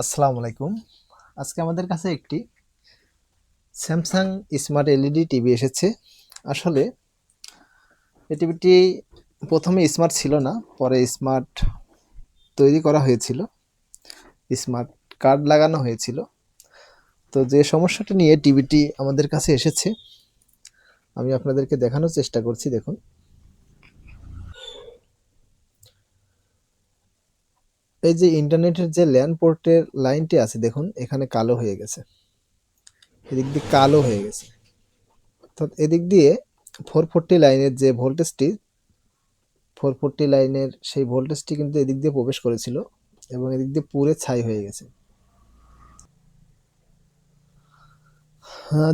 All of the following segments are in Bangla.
আসসালামু আলাইকুম। আজকে আমাদের কাছে একটি স্যামসাং স্মার্ট এলইডি টিভি এসেছে। আসলে এই টিভিটি প্রথমে স্মার্ট ছিল না, পরে স্মার্ট তৈরি করা হয়েছিল। স্মার্ট কার্ড লাগানো হয়েছিল। তো যে সমস্যাটা নিয়ে টিভিটি আমাদের কাছে এসেছে, আমি আপনাদেরকে দেখানোর চেষ্টা করছি, দেখুন। এই যে ইন্টারনেটের যে ল্যান্ড পোর্টের লাইনটি আছে, দেখুন, এখানে কালো হয়ে গেছে। এদিক দিয়ে কালো হয়ে গেছে। অর্থাৎ এদিক দিয়ে ফোর ফোরটি লাইনের যে ভোল্টেজটি ফোর ফোরটি লাইনের সেই ভোল্টেজটি কিন্তু এদিক দিয়ে প্রবেশ করেছিল এবং এদিক দিয়ে পুরে ছাই হয়ে গেছে।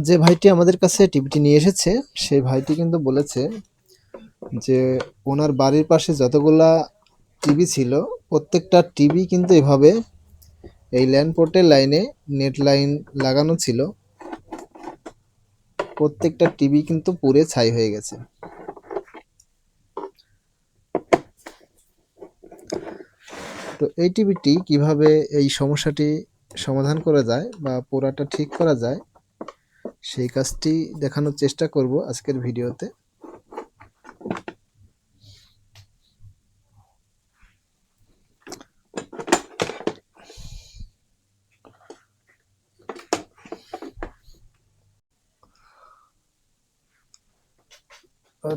যে ভাইটি আমাদের কাছে টিভিটি নিয়ে এসেছে, সেই ভাইটি কিন্তু বলেছে যে ওনার বাড়ির পাশে যতগুলা টিভি ছিল, প্রত্যেকটা টিভি কিন্তু এভাবে এই ল্যান্ড পোর্টের লাইনে নেট লাইন লাগানো ছিল। প্রত্যেকটা টিভি কিন্তু পুরে ছাই হয়ে গেছে। তো এই টিভিটি কীভাবে এই সমস্যাটি সমাধান করা যায় বা পোড়াটা ঠিক করা যায়, সেই কাজটি দেখানোর চেষ্টা করব আজকের ভিডিওতে।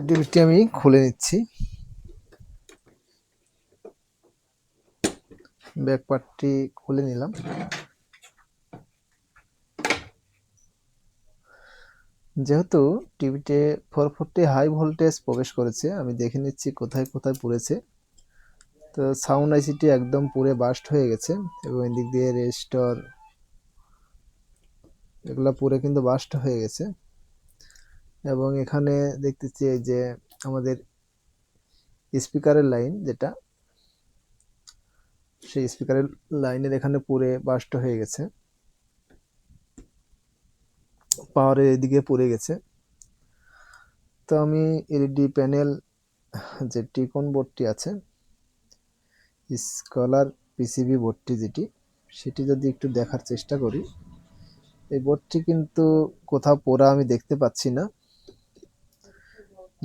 টিভিটি আমি খুলে নিচ্ছি। ব্যাক পার্টটি খুলে নিলাম। যেহেতু টিভিতে ফোর ফোরটি হাই ভোল্টেজ প্রবেশ করেছে, আমি দেখে নিচ্ছি কোথায় কোথায় পড়েছে। তো সাউন্ড আইসিটি একদম পুরে বাস্ট হয়ে গেছে এবং এদিক দিয়ে রেজিস্টর, এগুলো পুরে কিন্তু বাস্ট হয়ে গেছে। এবং এখানে দেখতেছি যে আমাদের স্পিকারের লাইন যেটা, সেই স্পিকারের লাইনের এখানে পুরে বাস্ট হয়ে গেছে। পাওয়ারের এদিকে পড়ে গেছে। তো আমি এলইডি প্যানেল যে টিকন বোর্ডটি আছে, স্কলার পিসিবি বোর্ডটি যেটি, সেটি যদি একটু দেখার চেষ্টা করি। এই বোর্ডটি কিন্তু কোথাও পোড়া আমি দেখতে পাচ্ছি না।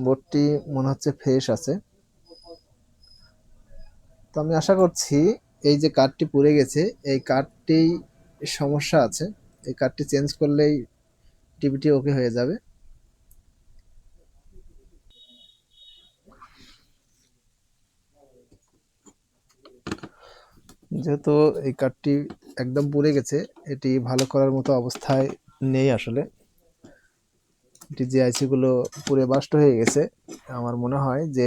বোর্ডটি মনে হচ্ছে ফ্রেশ আছে। তো আমি আশা করছি এই যে কার্ডটি পুড়ে গেছে, এই কার্ডটি সমস্যা আছে। এই কার্ডটি চেঞ্জ করলেই টিভিটি ওকে হয়ে যাবে। যেহেতু এই কার্ডটি একদম পুড়ে গেছে, এটি ভালো করার মতো অবস্থায় নেই আসলে। এটি যে আইসিগুলো পুড়ে বাস্ট হয়ে গেছে, আমার মনে হয় যে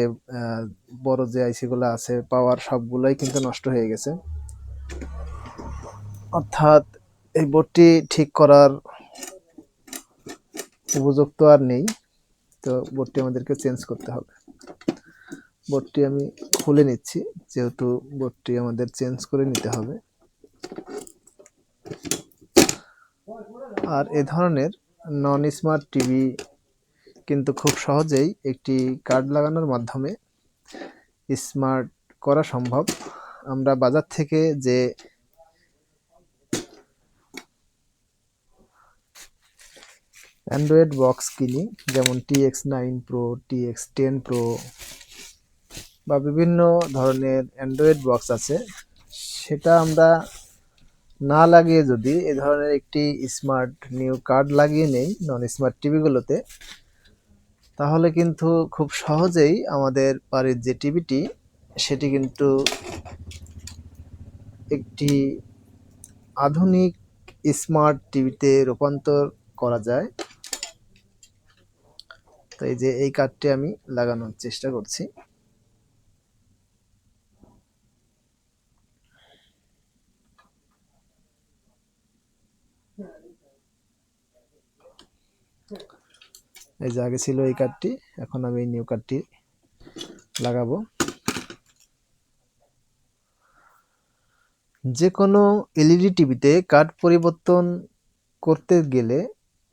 বড় যে আইসিগুলো আছে, পাওয়ার সবগুলোই কিন্তু নষ্ট হয়ে গেছে। অর্থাৎ এই বোর্ডটি ঠিক করার উপযুক্ত আর নেই, তো বোর্ডটি আমাদেরকে চেঞ্জ করতে হবে। বোর্ডটি আমি খুলে নিচ্ছি, যেহেতু বোর্ডটি আমাদের চেঞ্জ করে নিতে হবে। আর এ ধরনের নন স্মার্ট টিভি কিন্তু খুব সহজেই একটি কার্ড লাগানোর মাধ্যমে স্মার্ট করা সম্ভব। আমরা বাজার থেকে যে অ্যান্ড্রয়েড বক্স কিনি, যেমন TX nine pro TX ten pro বা বিভিন্ন ধরনের অ্যান্ড্রয়েড বক্স আছে, সেটা আমরা না লাগিয়ে যদি এ ধরনের একটি স্মার্ট নিউ কার্ড লাগিয়ে নেই নন স্মার্ট টিভিগুলোতে তাহলে কিন্তু খুব সহজেই আমাদের বাড়ির যে টিভিটি সেটি কিন্তু একটি আধুনিক স্মার্ট টিভিতে রূপান্তর করা যায়। তো এই যে এই কার্ডটি আমি লাগানোর চেষ্টা করছি। এই যে আগে ছিল এই কার্ডটি এখন আমি এই নিউ কার্ডটি লাগাবো। যে কোনো এলইডি টিভিতে কার্ড পরিবর্তন করতে গেলে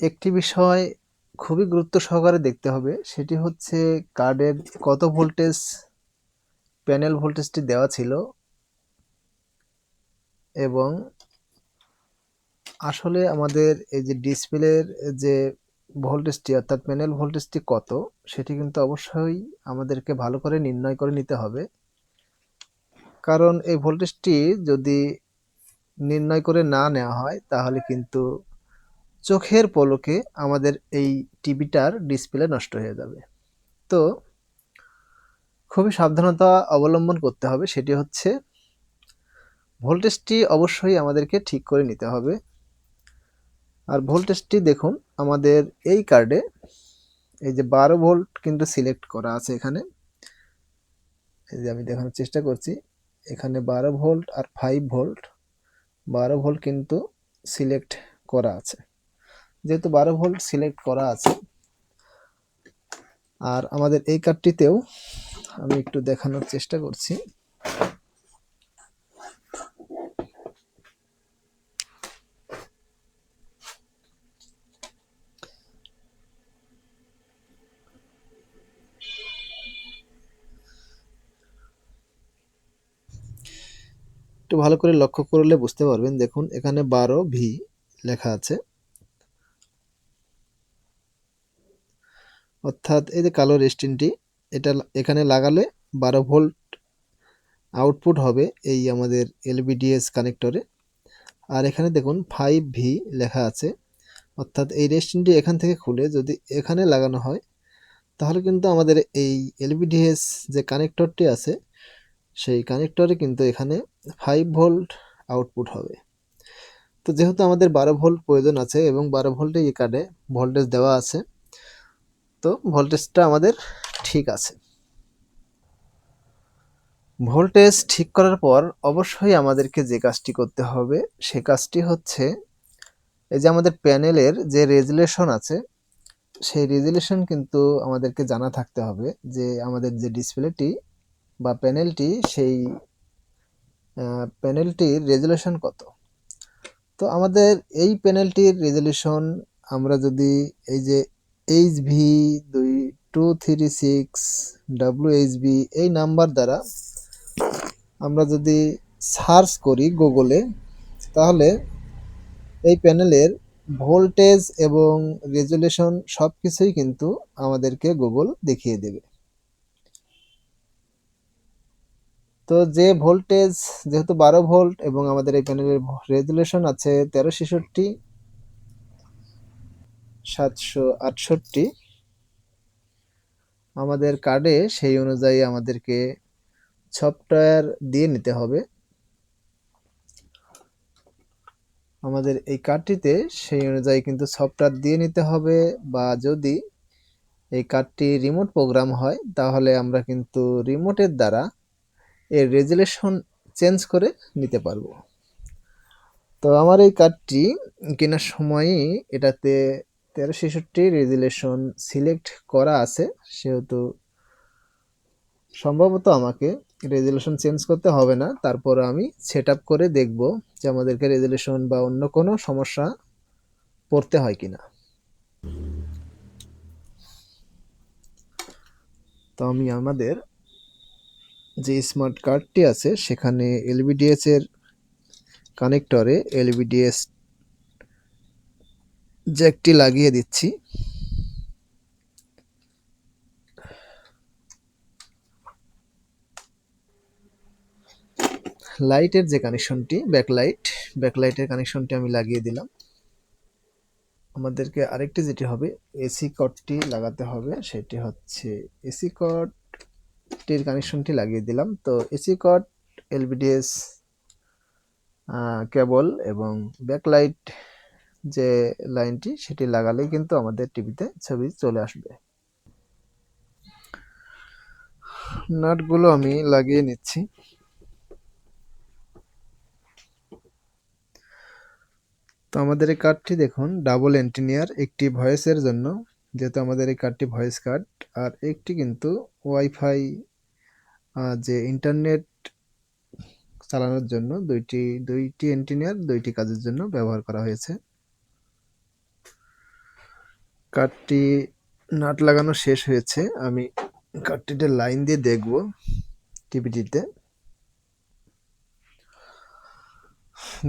একটি বিষয় খুবই গুরুত্ব সহকারে দেখতে হবে, সেটি হচ্ছে কার্ডের কত ভোল্টেজ প্যানেল ভোল্টেজটি দেওয়া ছিল এবং আসলে আমাদের এই যে ডিসপ্লের যে ভোল্টেজটি অর্থাৎ প্যানেল ভোল্টেজটি কত, সেটি কিন্তু অবশ্যই আমাদেরকে ভালো করে নির্ণয় করে নিতে হবে। কারণ এই ভোল্টেজটি যদি নির্ণয় করে না নেওয়া হয়, তাহলে কিন্তু চোখের পলকে আমাদের এই টিভিটার ডিসপ্লে নষ্ট হয়ে যাবে। তো খুবই সাবধানতা অবলম্বন করতে হবে, সেটি হচ্ছে ভোল্টেজটি অবশ্যই আমাদেরকে ঠিক করে নিতে হবে। আর ভোল্টেজটি দেখুন, আমাদের এই কার্ডে এই যে বারো ভোল্ট কিন্তু সিলেক্ট করা আছে এখানে। এই যে আমি দেখানোর চেষ্টা করছি, এখানে বারো ভোল্ট আর ফাইভ ভোল্ট বারো ভোল্ট কিন্তু সিলেক্ট করা আছে। যেহেতু বারো ভোল্ট সিলেক্ট করা আছে, আর আমাদের এই কার্ডটিতেও আমি একটু দেখানোর চেষ্টা করছি। একটু ভালো করে লক্ষ্য করলে বুঝতে পারবেন। দেখুন, এখানে বারো ভি লেখা আছে। অর্থাৎ এই যে কালো রেস্টিনটি, এটা এখানে লাগালে বারো ভোল্ট আউটপুট হবে এই আমাদের এলবিডিএস কানেক্টরে। আর এখানে দেখুন, ফাইভ ভি লেখা আছে। অর্থাৎ এই রেস্টিনটি এখান থেকে খুলে যদি এখানে লাগানো হয়, তাহলে কিন্তু আমাদের এই এলবিডিএস যে কানেক্টরটি আছে সেই কানেক্টরে কিন্তু এখানে ফাইভ ভোল্ট আউটপুট হবে। তো যেহেতু আমাদের বারো ভোল্ট প্রয়োজন আছে এবং বারো ভোল্টে এই কার্ডে ভোল্টেজ দেওয়া আছে, তো ভোল্টেজটা আমাদের ঠিক আছে। ভোল্টেজ ঠিক করার পর অবশ্যই আমাদেরকে যে কাজটি করতে হবে, সে কাজটি হচ্ছে এই যে আমাদের প্যানেলের যে রেজুলেশন আছে, সেই রেজুলেশন কিন্তু আমাদেরকে জানা থাকতে হবে যে আমাদের যে ডিসপ্লেটি বা প্যানেলটি সেই প্যানেলটির রেজুলেশন কত? তো আমাদের এই প্যানেলটির রেজুলেশন আমরা যদি এই যে এইচ ভি দুই two three six W H B এই নাম্বার দ্বারা আমরা যদি সার্চ করি গুগলে তাহলে এই প্যানেলের ভোল্টেজ এবং রেজুলেশন সব কিছুই কিন্তু আমাদেরকে গুগল দেখিয়ে দেবে। তো যে ভোল্টেজ যেহেতু বারো ভোল্ট এবং আমাদের এই প্যানেলের রেজুলেশন আছে তেরো ছেষট্টি, সাতশো আটষট্টি, আমাদের কার্ডে সেই অনুযায়ী আমাদেরকে সফটওয়্যার দিয়ে নিতে হবে। আমাদের এই কার্ডটিতে সেই অনুযায়ী কিন্তু সফটওয়্যার দিয়ে নিতে হবে বা যদি এই কার্ডটি রিমোট প্রোগ্রাম হয়, তাহলে আমরা কিন্তু রিমোটের দ্বারা এর রেজুলেশন চেঞ্জ করে নিতে পারব। তো আমার এই কার্ডটি কেনার সময়ই এটাতে তেরো ছেষট্টি রেজুলেশন সিলেক্ট করা আছে, সেহেতু সম্ভবত আমাকে রেজুলেশন চেঞ্জ করতে হবে না। তারপর আমি সেট করে দেখব যে আমাদেরকে রেজুলেশন বা অন্য কোনো সমস্যা পড়তে হয় কিনা। তো আমি আমাদের যে স্মার্ট কার্ডটি আছে, সেখানে এলবিডিএস এর কানেক্টরে এলবিডিএস জ্যাকটি লাগিয়ে দিচ্ছি। লাইটের যে কানেকশনটি, ব্যাকলাইট, ব্যাকলাইটের কানেকশনটি আমি লাগিয়ে দিলাম। আমাদেরকে আরেকটি যেটি হবে, এসি কটটি লাগাতে হবে, সেটি হচ্ছে এসি কটটির কানেকশনটি লাগিয়ে দিলাম। তো এসি কট এলবিডিএস কেবল এবং ব্যাকলাইট যে লাইনটি সেটি লাগালেই কিন্তু আমাদের টিভিতে ছবি চলে আসবে। নাটগুলো আমি লাগিয়ে নিচ্ছি। তো আমাদের এই কার্ডটি দেখুন ডাবল এন্টিনিয়ার একটি ভয়েসের জন্য। যেহেতু আমাদের এই কার্ডটি ভয়েস কার্ড আর একটি কিন্তু ওয়াইফাই যে ইন্টারনেট চালানোর জন্য দুইটি দুইটি এন্টিনিয়ার দুইটি কাজের জন্য ব্যবহার করা হয়েছে। কাঠটি নাট লাগানো শেষ হয়েছে। আমি কাঠটিতে লাইন দিয়ে দেখব টিভিটিতে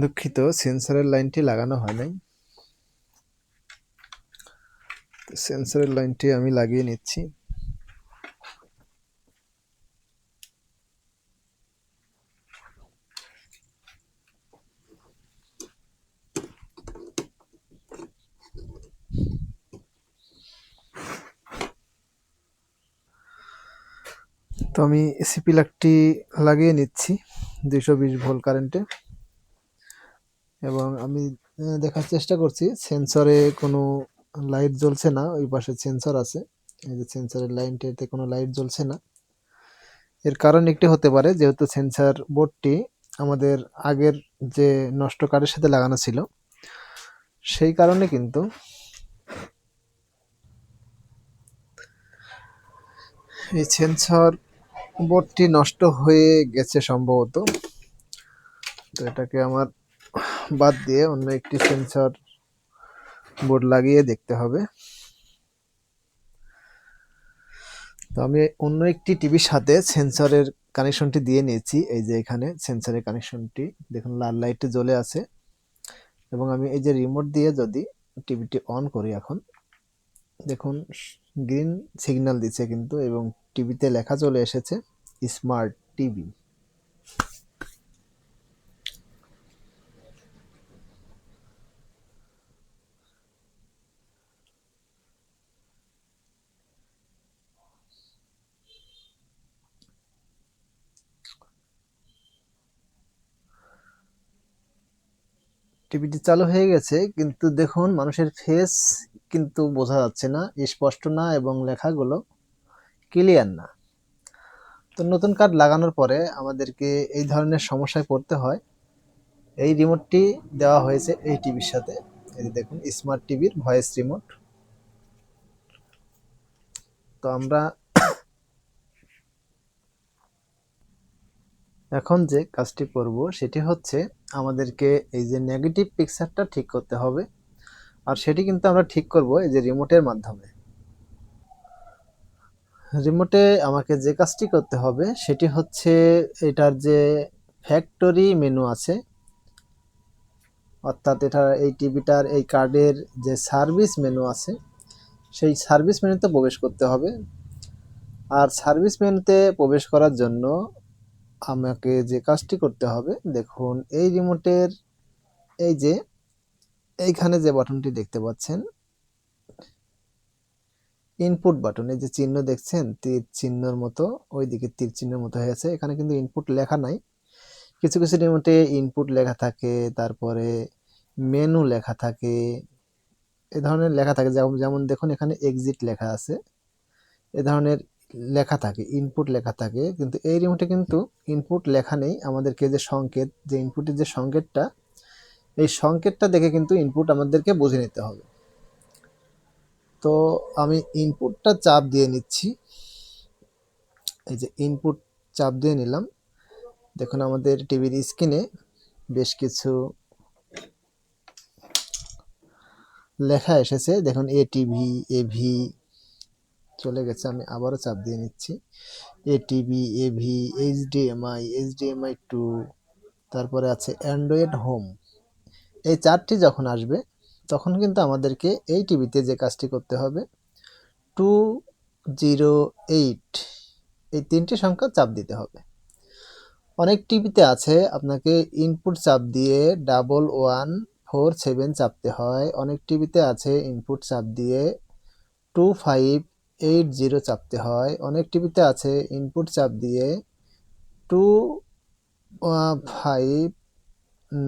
দুঃখিত সেন্সরের লাইনটি লাগানো হয় নাই। সেন্সরের লাইনটি আমি লাগিয়ে নিচ্ছি। তো আমি এসি প্লাগটি লাগিয়ে নিচ্ছি, দুইশো বিশ ভোল্ট কারেন্টে এবং আমি দেখার চেষ্টা করছি, সেন্সরে কোনো লাইট জ্বলছে না, ওই পাশে সেন্সর আছে। এই যে সেন্সরের লাইনটিতে কোনো লাইট জ্বলছে না। এর কারণ একটি হতে পারে, যেহেতু সেন্সর বোর্ডটি আমাদের আগের যে নষ্ট কারের সাথে লাগানো ছিল, সেই কারণে কিন্তু এই সেন্সর বোর্ডটি নষ্ট হয়ে গেছে সম্ভবত। তো এটাকে আমার বাদ দিয়ে অন্য একটি সেন্সর বোর্ড লাগিয়ে দেখতে হবে। তো আমি অন্য একটি টিভির সাথে সেন্সরের কানেকশনটি দিয়ে নিয়েছি। এই যে এখানে সেন্সরের কানেকশনটি দেখুন লাল লাইটটি জ্বলে আছে। এবং আমি এই যে রিমোট দিয়ে যদি টিভিটি অন করি এখন, দেখুন গ্রিন সিগন্যাল দিচ্ছে কিন্তু এবং টিভিতে লেখা চলে এসেছে, স্মার্ট টিভি। টিভিটি চালু হয়ে গেছে, কিন্তু দেখুন, মানুষের ফেস কিন্তু বোঝা যাচ্ছে না, স্পষ্ট না, এবং লেখাগুলো ক্লিয়ার না। তো নতুন কার্ড লাগানোর পরে আমাদেরকে এই ধরনের সমস্যায় পড়তে হয়। এই রিমোটটি দেওয়া হয়েছে এই টিভির সাথে। এই যে দেখুন স্মার্ট টিভির ভয়েস রিমোট তো আমরা এখন যে কাজটি করব, সেটি হচ্ছে আমাদেরকে এই যে নেগেটিভ পিকচারটা ঠিক করতে হবে। আর সেটি কিন্তু আমরা ঠিক করব এই যে রিমোটের মাধ্যমে। রিমোটে আমাকে যে কাজটি করতে হবে, সেটি হচ্ছে এটার যে ফ্যাক্টরি মেনু আছে, অর্থাৎ এটা এই টিভিটার এই কার্ডের যে সার্ভিস মেনু আছে, সেই সার্ভিস মেনুতে প্রবেশ করতে হবে। আর সার্ভিস মেনুতে প্রবেশ করার জন্য আমাকে যে কাজটি করতে হবে, দেখুন, এই রিমোটের এই যে, এইখানে যে বাটনটি দেখতে পাচ্ছেন ইনপুট বাটন এই যে চিহ্ন দেখছেন, তীর চিহ্নর মতো ওই দিকে তীর চিহ্নের মতো হয়েছে এখানে কিন্তু ইনপুট লেখা নাই। কিছু কিছু রিমোটে ইনপুট লেখা থাকে, তারপরে মেনু লেখা থাকে, এ ধরনের লেখা থাকে। যেমন যেমন দেখুন, এখানে এক্সিট লেখা আছে, এ ধরনের লেখা থাকে ইনপুট লেখা থাকে। কিন্তু এই রিমোটে কিন্তু ইনপুট লেখা নেই। আমাদেরকে যে সংকেত, যে ইনপুটের যে সংকেতটা, এই সংকেতটা দেখে কিন্তু ইনপুট আমাদেরকে বুঝে নিতে হবে। তো আমি ইনপুটটা চাপ দিয়ে নিচ্ছি। এই যে ইনপুট চাপ দিয়ে নিলাম। দেখুন আমাদের টিভির স্ক্রিনে বেশ কিছু লেখা এসেছে। দেখুন এ টিভি এ ভি চলে গেছে, আমি আবারও চাপ দিয়ে নিচ্ছি। A TV AV HDMI HDMI two তারপরে আছে অ্যান্ড্রয়েড হোম এই চারটি যখন আসবে তখন কিন্তু আমাদেরকে এই টিভিতে যে কাজটি করতে হবে টু জিরো এইট এই তিনটি সংখ্যা চাপ দিতে হবে। অনেক টিভিতে আছে, আপনাকে ইনপুট চাপ দিয়ে ডাবল ওয়ান ফোর সেভেন চাপতে হয়। অনেক টিভিতে আছে ইনপুট চাপ দিয়ে টু ফাইভ এইট জিরো চাপতে হয়। অনেক টিভিতে আছে ইনপুট চাপ দিয়ে টু ফাইভ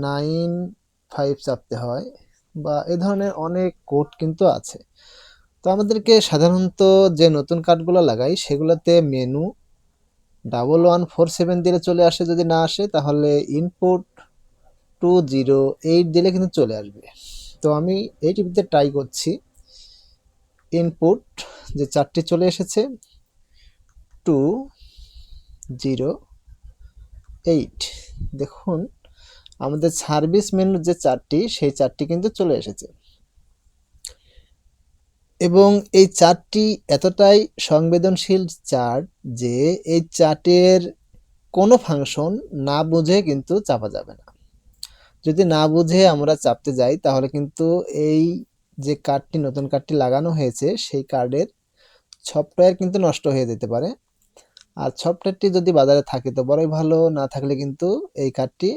নাইন ফাইভ চাপতে হয়। বা এ ধরনের অনেক কোড কিন্তু আছে। তো আমাদেরকে সাধারণত যে নতুন কার্ডগুলো লাগাই, সেগুলোতে menu double one four seven দিলে চলে আসে। যদি না আসে, তাহলে ইনপুট টু জিরো এইট দিলে কিন্তু চলে আসবে। তো আমি এই টিভিতে ট্রাই করছি। ইনপুট যে চারটি চলে এসেছে টু জিরো এইট দেখুন আমাদের সার্ভিস মেনুর যে চারটি, সেই চারটি কিন্তু চলে এসেছে। এবং এই চারটি এতটাই সংবেদনশীল চার্ট যে এই চার্টের কোনো ফাংশন না বুঝে কিন্তু চাপা যাবে না। যদি না বুঝে আমরা চাপতে যাই, তাহলে কিন্তু এই যে কার্ডটি, নতুন কার্ডটি লাগানো হয়েছে, সেই কার্ডের সফটওয়্যার কিন্তু নষ্ট হয়ে যেতে পারে। আর সফটওয়্যারটি যদি বাজারে থাকে তো বড়ই ভালো, না থাকলে কিন্তু এই কার্ডটি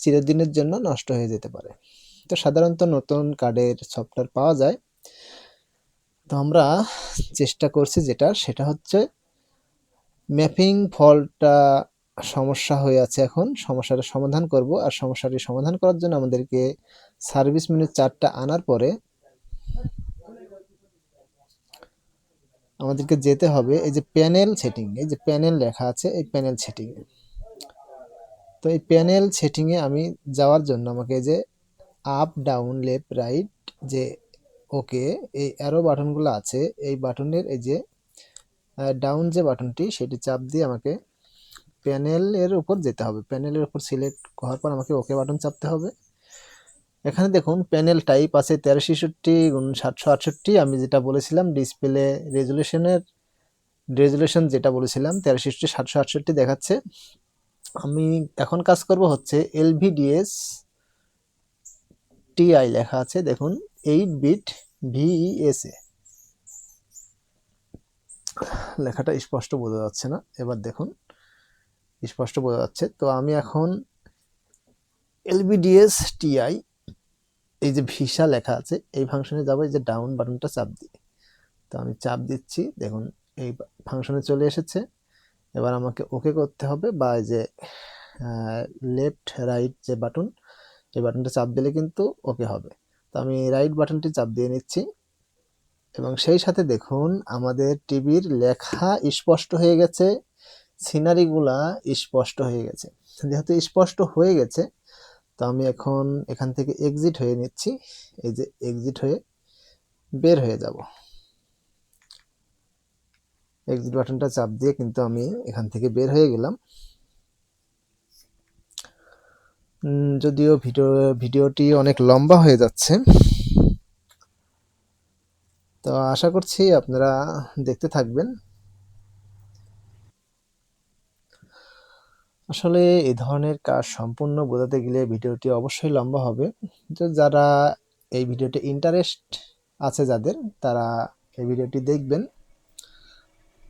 চিরদিনের জন্য নষ্ট হয়ে যেতে পারে। তো সাধারণত নতুন কার্ডের সফটওয়্যার পাওয়া যায়। তো আমরা চেষ্টা করছি যেটা, সেটা হচ্ছে ম্যাপিং ফলটা সমস্যা হয়ে আছে এখন। সমস্যাটা সমাধান করব আর সমস্যাটি সমাধান করার জন্য আমাদেরকে সার্ভিস মেনু চারটা আনার পরে আমাদেরকে যেতে হবে। এই যে প্যানেল সেটিং, এই যে প্যানেল লেখা আছে, এই প্যানেল সেটিং তো এই প্যানেল সেটিংয়ে আমি যাওয়ার জন্য আমাকে যে আপ ডাউন লেফট রাইট যে ওকে এই অ্যারো বাটনগুলো আছে, এই বাটনের এই যে ডাউন যে বাটনটি সেটি চাপ দিয়ে আমাকে প্যানেলের উপর যেতে হবে। প্যানেলের উপর সিলেক্ট হওয়ার পর আমাকে ওকে বাটন চাপতে হবে। এখানে দেখুন প্যানেল টাইপ আছে তেরো ছেষট্টি গুণ সাতশো আটষট্টি। আমি যেটা বলেছিলাম ডিসপ্লে রেজুলেশনের রেজুলেশন যেটা বলেছিলাম তেরো ছেষট্টি, সাতশো আটষট্টি দেখাচ্ছে। আমি এখন কাজ করব হচ্ছে এলভিডিএস টিআই লেখা আছে, দেখুন এইট বিট ভিইএসএ লেখাটা স্পষ্ট বোঝা যাচ্ছে না, এবার দেখুন, স্পষ্ট বোঝা যাচ্ছে। তো আমি এখন এলবিডিএস টিআই এই যে ভিসা লেখা আছে, এই ফাংশনে যাব, এই যে ডাউন বাটনটা চাপ দিয়ে। তো আমি চাপ দিচ্ছি, দেখুন, এই ফাংশনে চলে এসেছে। এবার আমাকে ওকে করতে হবে বা যে লেফট রাইট যে বাটন এই বাটনটা চাপ দিলে কিন্তু ওকে হবে। তো আমি রাইট বাটনটি চাপ দিয়ে নিচ্ছি। এবং সেই সাথে দেখুন, আমাদের টিভির লেখা স্পষ্ট হয়ে গেছে সিনারিগুলা স্পষ্ট হয়ে গেছে। যেহেতু স্পষ্ট হয়ে গেছে, তো আমি এখন এখান থেকে এক্সিট হয়ে নিচ্ছি। এই যে এক্সিট হয়ে বের হয়ে যাব। এক্সিট বাটনটা চাপ দিয়ে কিন্তু আমি এখান থেকে বের হয়ে গেলাম। যদিও ভিডিও, ভিডিওটি অনেক লম্বা হয়ে যাচ্ছে। তো আশা করছি আপনারা দেখতে থাকবেন। আসলে এই ধরনের কাজ সম্পূর্ণ বোঝাতে গেলে ভিডিওটি অবশ্যই লম্বা হবে। তো যারা এই ভিডিওতে ইন্টারেস্ট আছে যাদের, তারা এই ভিডিওটি দেখবেন।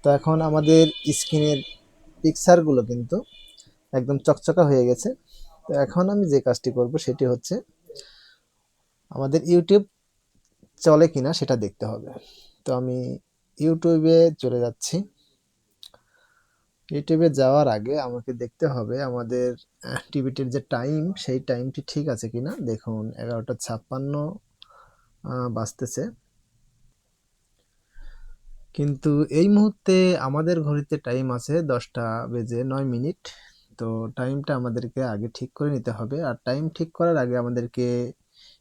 তো এখন আমাদের স্ক্রিনের পিকচারগুলো কিন্তু একদম চকচকা হয়ে গেছে। তো এখন আমি যে কাজটি করব সেটি হচ্ছে, আমাদের ইউটিউব চলে কিনা সেটা দেখতে হবে। তো আমি ইউটিউবে চলে যাচ্ছি। ইউটিউবে যাওয়ার আগে আমাকে দেখতে হবে আমাদের টিভিটির যে টাইম সেই টাইমটি ঠিক আছে কিনা? দেখুন, এগারোটা ছাপ্পান্ন বাজতেছে। কিন্তু এই মুহূর্তে আমাদের ঘড়িতে টাইম আছে দশটা বেজে নয় মিনিট। তো টাইমটা আমাদেরকে আগে ঠিক করে নিতে হবে। আর টাইম ঠিক করার আগে আমাদেরকে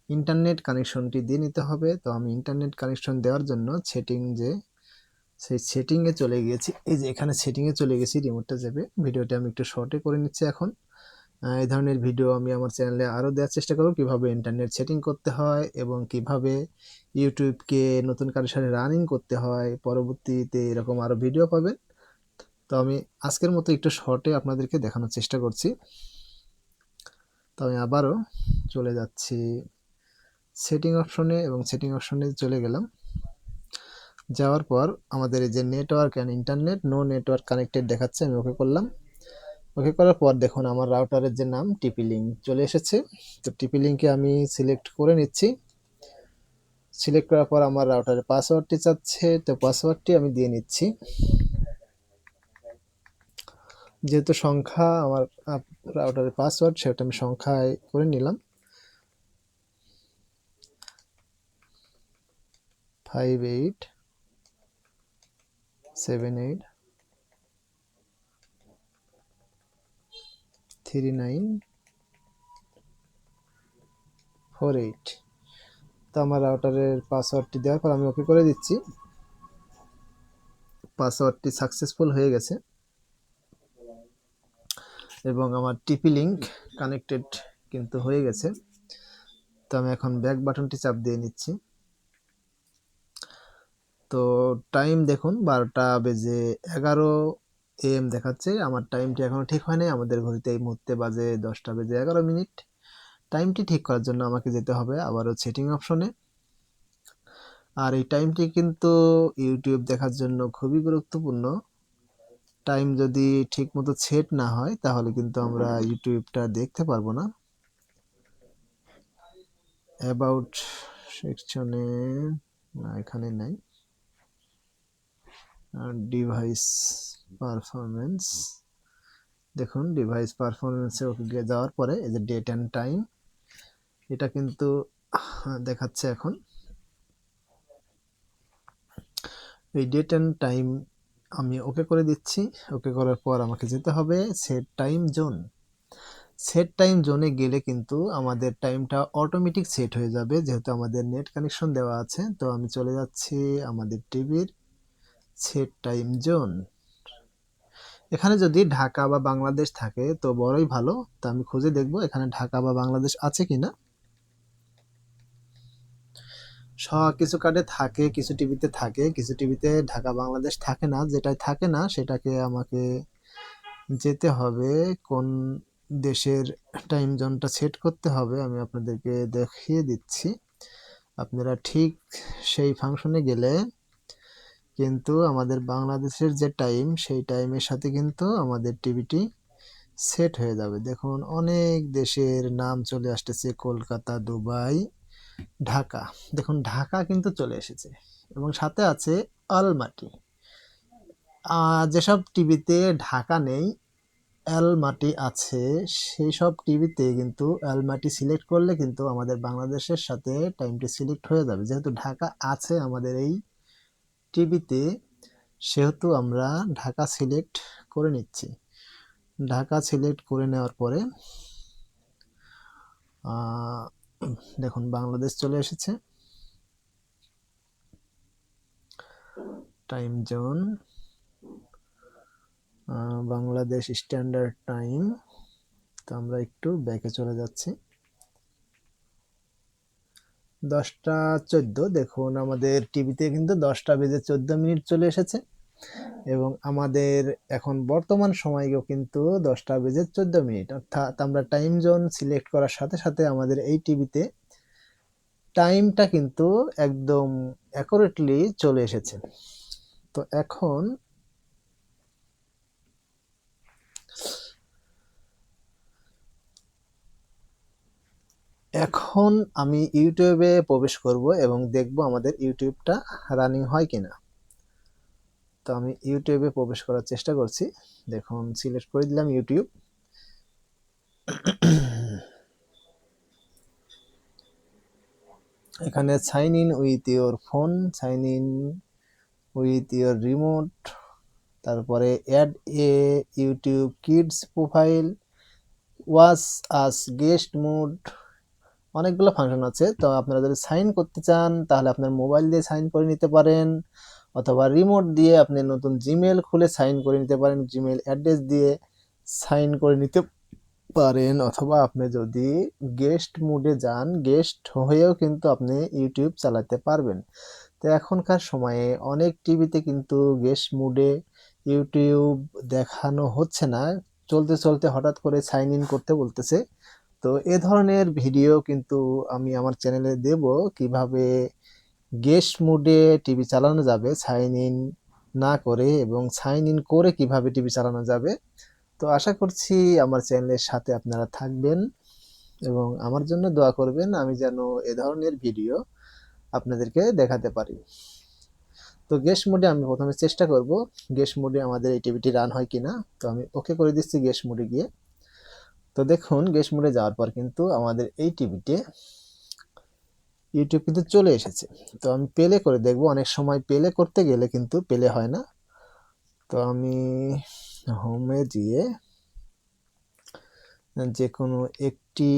ইন্টারনেট কানেকশনটি দিয়ে নিতে হবে। তো আমি ইন্টারনেট কানেকশন দেওয়ার জন্য সেটিং যে, সেই সেটিংয়ে চলে গিয়েছি। এই যে এখানে সেটিংয়ে চলে গেছি রিমোটটা যাবে। ভিডিওটা আমি একটু শর্টে করে নিচ্ছি এখন। এই ধরনের ভিডিও আমি আমার চ্যানেলে আরও দেওয়ার চেষ্টা করব। কীভাবে ইন্টারনেট সেটিং করতে হয় এবং কীভাবে ইউটিউবকে নতুন কারোর সাথে রানিং করতে হয়, পরবর্তীতে এরকম আরও ভিডিও পাবেন। তো আমি আজকের মতো একটু শর্টে আপনাদেরকে দেখানোর চেষ্টা করছি। তো আমি আবারও চলে যাচ্ছি সেটিং অপশনে এবং সেটিং অপশনে চলে গেলাম। যাওয়ার পর আমাদের এই যে network and internet no network connected দেখাচ্ছে, আমি ওকে করলাম। ওকে করার পর দেখুন আমার রাউটারের যে নাম টিপি লিঙ্ক চলে এসেছে। তো টিপি লিঙ্কে আমি সিলেক্ট করে নিচ্ছি। সিলেক্ট করার পর আমার রাউটারের পাসওয়ার্ডটি চাচ্ছে, তো পাসওয়ার্ডটি আমি দিয়ে নিচ্ছি। যেহেতু সংখ্যা আমার রাউটারের পাসওয়ার্ড সেটা আমি সংখ্যায় করে নিলাম। Five eight seven eight three nine four eight তো আমার রাউটারের পাসওয়ার্ডটি দেওয়ার পর আমি ওকে করে দিচ্ছি। পাসওয়ার্ডটি সাকসেসফুল হয়ে গেছে। এবং আমার টিপি লিঙ্ক কানেক্টেড কিন্তু হয়ে গেছে। তো আমি এখন ব্যাক বাটনটি চাপ দিয়ে নিচ্ছি। তো টাইম দেখুন বারোটা বেজে এগারো এম দেখাচ্ছে, আমার টাইমটি এখনও ঠিক হয়নি, আমাদের ঘড়িতে এই মুহূর্তে বাজে দশটা বেজে এগারো মিনিট। টাইমটি ঠিক করার জন্য আমাকে যেতে হবে আবারও সেটিং অপশনে আর এই টাইমটি কিন্তু ইউটিউব দেখার জন্য খুবই গুরুত্বপূর্ণ। টাইম যদি ঠিক মতো সেট না হয়, তাহলে কিন্তু আমরা ইউটিউবটা দেখতে পারব না। অ্যাবাউট সেকশনে এখানে নাই। ডিভাইস পারফরমেন্স দেখুন, ডিভাইস পারফরমেন্সে ওকে যাওয়ার পরে এই যে ডেট অ্যান্ড টাইম, এটা কিন্তু দেখাচ্ছে এখন। এই ডেট অ্যান্ড টাইম আমি ওকে করে দিচ্ছি। ওকে করার পর আমাকে যেতে হবে set time zone. Set time জোনে গেলে কিন্তু আমাদের টাইমটা অটোমেটিক সেট হয়ে যাবে, যেহেতু আমাদের নেট কানেকশন দেওয়া আছে। তো আমি চলে যাচ্ছি আমাদের টিভির। Set time zone. এখানে যদি ঢাকা বা বাংলাদেশ থাকে, তো বড়ই ভালো। তো আমি খুঁজে দেখব এখানে ঢাকা বা বাংলাদেশ আছে কিনা। সব কিছু কার্ডে থাকে, কিছু টিভিতে থাকে, কিছু টিভিতে ঢাকা, বাংলাদেশ থাকে না। যেটাই থাকে না, সেটাকে আমাকে যেতে হবে। কোন দেশের টাইম জোনটা সেট করতে হবে, আমি আপনাদেরকে দেখিয়ে দিচ্ছি। আপনারা ঠিক সেই ফাংশনে গেলে কিন্তু আমাদের বাংলাদেশের যে টাইম সেই টাইমের সাথে কিন্তু আমাদের টিভিটি সেট হয়ে যাবে। দেখুন, অনেক দেশের নাম চলে আসতেছে, কলকাতা, দুবাই, ঢাকা। দেখুন, ঢাকা কিন্তু চলে এসেছে এবং সাথে আছে আলমাটি। যেসব টিভিতে ঢাকা নেই অ্যালমাটি আছে সেই সব টিভিতে কিন্তু অ্যালমাটি সিলেক্ট করলে কিন্তু আমাদের বাংলাদেশের সাথে টাইমটি সিলেক্ট হয়ে যাবে। যেহেতু ঢাকা আছে আমাদের এই টিভিতে সেহেতু আমরা ঢাকা সিলেক্ট করে নিচ্ছি। ঢাকা সিলেক্ট করে নেওয়ার পরে দেখুন, বাংলাদেশ চলে এসেছে। Time zone Bangladesh standard time. তো আমরা একটু ব্যাকে চলে যাচ্ছি। দশটা চোদ্দ। দেখুন, আমাদের টিভিতে কিন্তু দশটা বেজে চোদ্দ মিনিট চলে এসেছে এবং আমাদের এখন বর্তমান সময়ও কিন্তু দশটা বেজে চোদ্দ মিনিট। অর্থাৎ আমরা টাইম জোন সিলেক্ট করার সাথে সাথে আমাদের এই টিভিতে টাইমটা কিন্তু একদম অ্যাকুরেটলি চলে এসেছে। তো এখন এখন আমি ইউটিউবে প্রবেশ করব এবং দেখব আমাদের ইউটিউবটা রানিং হয় কিনা। তো আমি ইউটিউবে প্রবেশ করার চেষ্টা করছি। দেখুন, সিলেক্ট করে দিলাম ইউটিউব। এখানে sign in with your phone, sign in with your remote, তারপরে add a YouTube kids profile, watch as guest mode অনেকগুলো ফাংশন আছে। তো আপনারা যদি সাইন করতে চান, তাহলে আপনার মোবাইল দিয়ে সাইন করে নিতে পারেন, অথবা রিমোট দিয়ে আপনি নতুন জিমেল খুলে সাইন করে নিতে পারেন জিমেল অ্যাড্রেস দিয়ে সাইন করে নিতে পারেন, অথবা আপনি যদি গেস্ট মুডে যান গেস্ট হয়েও কিন্তু আপনি ইউটিউব চালাতে পারবেন। তো এখনকার সময়ে অনেক টিভিতে কিন্তু গেস্ট মুডে ইউটিউব দেখানো হচ্ছে না। চলতে চলতে হঠাৎ করে সাইন ইন করতে বলতেছে। তো এ ধরনের ভিডিও কিন্তু আমি আমার চ্যানেলে দেব কীভাবে গেস্ট মুডে টিভি চালানো যাবে সাইন ইন না করে এবং সাইন ইন করে কীভাবে টিভি চালানো যাবে। তো আশা করছি আমার চ্যানেলের সাথে আপনারা থাকবেন এবং আমার জন্য দোয়া করবেন আমি যেন এ ধরনের ভিডিও আপনাদেরকে দেখাতে পারি। তো গেস্ট মোডে আমি প্রথমে চেষ্টা করব গেস্ট মোডে আমাদের এই টিভিটি রান হয় কিনা। তো আমি ওকে করে দিচ্ছি গেস্ট মোডে গিয়ে। তো দেখুন গেস্ট মোডে যাওয়ার পর কিন্তু আমাদের এই টিভিতে ইউটিউব কিন্তু চলে এসেছে। তো আমি পেলে করে দেখব। অনেক সময় পেলে করতে গেলে কিন্তু পেলে হয় না। তো আমি হোমে গিয়ে যে কোনো একটি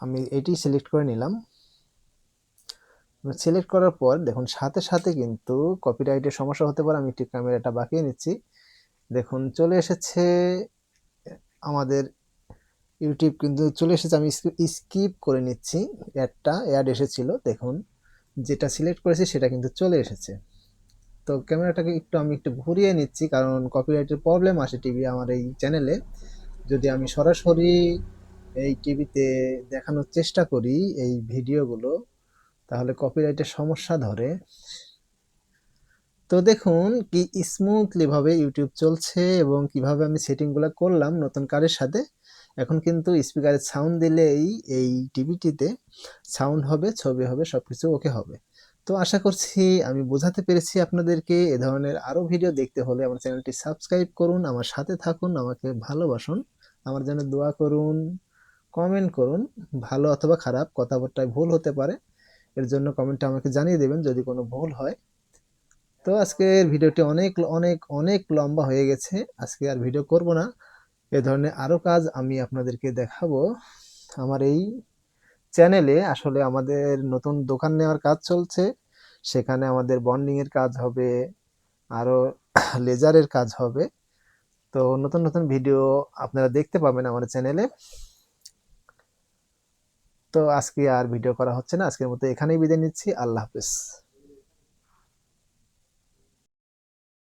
আমি এটি সিলেক্ট করে নিলাম। সিলেক্ট করার পর দেখুন, সাথে সাথে কিন্তু কপিরাইটের সমস্যা হতে পারে। আমি একটি ক্যামেরাটা বাঁকিয়ে নিচ্ছি। দেখুন, চলে এসেছে আমাদের ইউটিউব কিন্তু চলে এসেছে, আমি স্কিপ করে নিচ্ছি। অ্যাডটা অ্যাড এসেছিল, দেখুন। যেটা সিলেক্ট করেছি সেটা কিন্তু চলে এসেছে। তো ক্যামেরাটাকে একটু আমি একটু ঘুরিয়ে নিচ্ছি, কারণ কপিরাইটের প্রবলেম আসে টিভি আমার এই চ্যানেলে যদি আমি সরাসরি এই টিভিতে দেখানোর চেষ্টা করি, এই ভিডিওগুলো তাহলে কপিরাইটের সমস্যা ধরে। তো দেখুন, কি স্মুথলিভাবে ইউটিউব চলছে এবং কীভাবে আমি সেটিংগুলো করলাম নতুন কারের সাথে, এখন কিন্তু স্পিকারে সাউন্ড দিলেই এই টিভিটিতে সাউন্ড হবে, ছবি হবে সব কিছু ওকে হবে। তো আশা করছি আমি বোঝাতে পেরেছি আপনাদেরকে, এ ধরনের আরও ভিডিও দেখতে হলে আমার চ্যানেলটি সাবস্ক্রাইব করুন, আমার সাথে থাকুন, আমাকে ভালোবাসুন, আমার জন্য দোয়া করুন কমেন্ট করুন, ভালো অথবা খারাপ, কথাবার্তায় ভুল হতে পারে, এর জন্য কমেন্টটা আমাকে জানিয়ে দেবেন, যদি কোনো ভুল হয়। তো আজকের ভিডিওটি অনেক অনেক অনেক লম্বা হয়ে গেছে। আজকে আর ভিডিও করব না। এ ধরনের আরও কাজ আমি আপনাদেরকে দেখাবো। আমার এই চ্যানেলে আসলে আমাদের নতুন দোকান নেওয়ার কাজ চলছে। সেখানে আমাদের বন্ডিংয়ের কাজ হবে আরও লেজারের কাজ হবে। তো নতুন নতুন ভিডিও আপনারা দেখতে পাবেন আমার চ্যানেলে। তো আজকে আর ভিডিও করা হচ্ছে না। আজকের মতো এখানেই বিদায় নিচ্ছি। আল্লাহ হাফেজ।